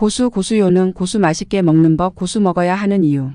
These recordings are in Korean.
고수 고수요는 고수 맛있게 먹는 법 고수 먹어야 하는 이유.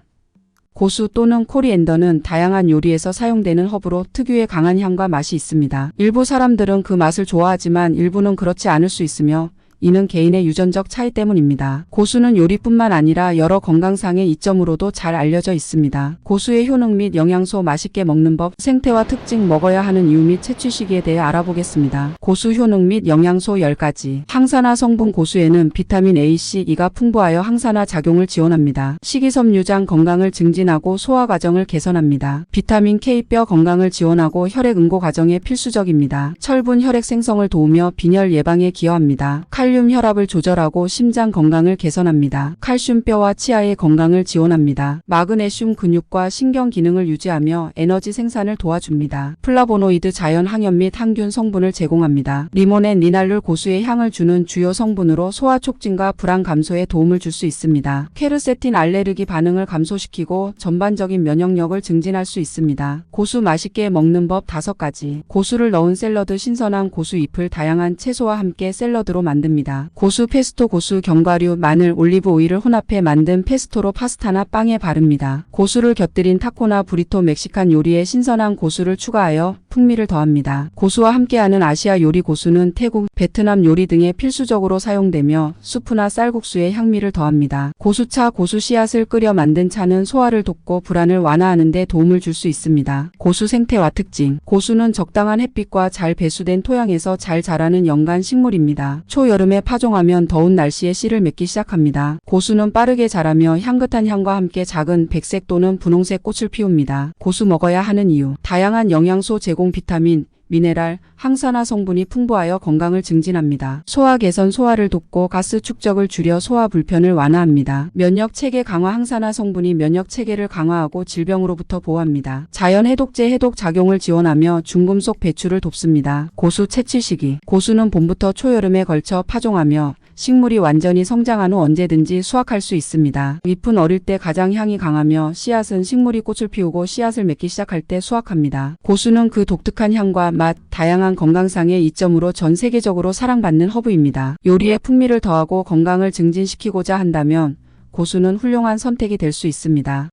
고수 또는 코리앤더는 다양한 요리에서 사용되는 허브로 특유의 강한 향과 맛이 있습니다. 일부 사람들은 그 맛을 좋아하지만 일부는 그렇지 않을 수 있으며 이는 개인의 유전적 차이 때문입니다. 고수는 요리뿐만 아니라 여러 건강상의 이점으로도 잘 알려져 있습니다. 고수의 효능 및 영양소 맛있게 먹는 법, 생태와 특징 먹어야 하는 이유 및 채취 시기에 대해 알아보겠습니다. 고수 효능 및 영양소 10가지. 항산화 성분 고수에는 비타민 A, C, E가 풍부하여 항산화 작용을 지원합니다. 식이섬유장 건강을 증진하고 소화 과정을 개선합니다. 비타민 K 뼈 건강을 지원하고 혈액 응고 과정에 필수적입니다. 철분 혈액 생성을 도우며 빈혈 예방에 기여합니다. 칼륨 혈압을 조절하고 심장 건강을 개선합니다. 칼슘 뼈와 치아의 건강을 지원합니다. 마그네슘 근육과 신경 기능을 유지하며 에너지 생산을 도와줍니다. 플라보노이드 자연 항염 및 항균 성분을 제공합니다. 리모넨 리날룰 고수의 향을 주는 주요 성분으로 소화 촉진과 불안 감소에 도움을 줄 수 있습니다. 케르세틴 알레르기 반응을 감소시키고 전반적인 면역력을 증진할 수 있습니다. 고수 맛있게 먹는 법 5가지. 고수를 넣은 샐러드 신선한 고수 잎을 다양한 채소와 함께 샐러드로 만듭니다. 고수 페스토 고수 견과류 마늘 올리브 오일을 혼합해 만든 페스토로 파스타나 빵에 바릅니다. 고수를 곁들인 타코나 브리토 멕시칸 요리에 신선한 고수를 추가하여 풍미를 더합니다. 고수와 함께하는 아시아 요리 고수는 태국, 베트남 요리 등에 필수적으로 사용되며 수프나 쌀국수에 향미를 더합니다. 고수차 고수 씨앗을 끓여 만든 차는 소화를 돕고 불안을 완화하는 데 도움을 줄 수 있습니다. 고수 생태와 특징 고수는 적당한 햇빛과 잘 배수된 토양에서 잘 자라는 연간 식물입니다. 초 여름에 파종하면 더운 날씨에 씨를 맺기 시작합니다. 고수는 빠르게 자라며 향긋한 향과 함께 작은 백색 또는 분홍색 꽃을 피웁니다. 고수 먹어야 하는 이유 다양한 영양소 제공 비타민, 미네랄, 항산화 성분이 풍부하여 건강을 증진합니다. 소화 개선 소화를 돕고 가스 축적을 줄여 소화 불편을 완화합니다. 면역 체계 강화 항산화 성분이 면역 체계를 강화하고 질병으로부터 보호합니다. 자연 해독제 해독 작용을 지원하며 중금속 배출을 돕습니다. 고수 채취 시기 고수는 봄부터 초여름에 걸쳐 파종하며 식물이 완전히 성장한 후 언제든지 수확할 수 있습니다. 잎은 어릴 때 가장 향이 강하며 씨앗은 식물이 꽃을 피우고 씨앗을 맺기 시작할 때 수확합니다. 고수는 그 독특한 향과 맛, 다양한 건강상의 이점으로 전 세계적으로 사랑받는 허브입니다. 요리에 풍미를 더하고 건강을 증진시키고자 한다면 고수는 훌륭한 선택이 될 수 있습니다.